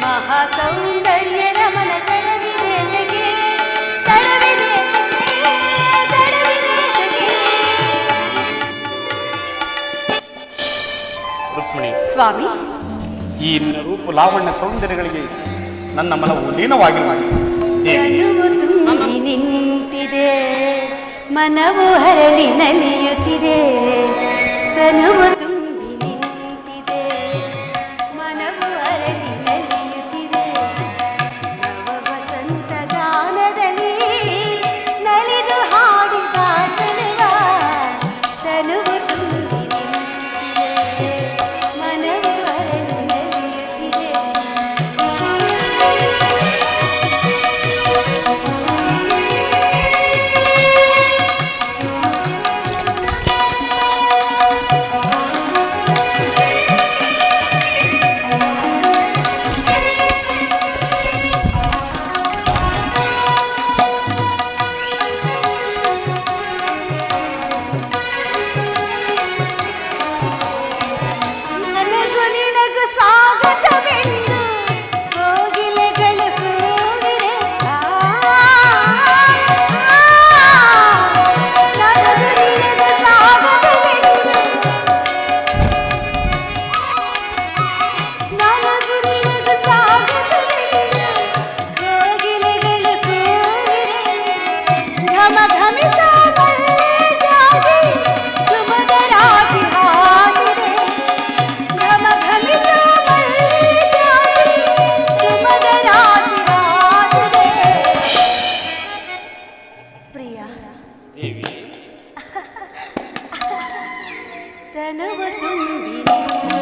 ಮಹಾ ಸೌಂದರ್ಯ ರುಕ್ಮಿಣಿ ಸ್ವಾಮಿ. ಈ ರೂಪ ಲಾವಣ್ಯ ಸೌಂದರ್ಯಗಳಿಗೆ ನನ್ನ ಮನವು ಲೀನವಾಗಿರುವ ನಿಂತಿದೆ ಮನವು ಹರಳಿ ನಲಿಯುತ್ತಿದೆ. ತನವ ತುಂಬಿನ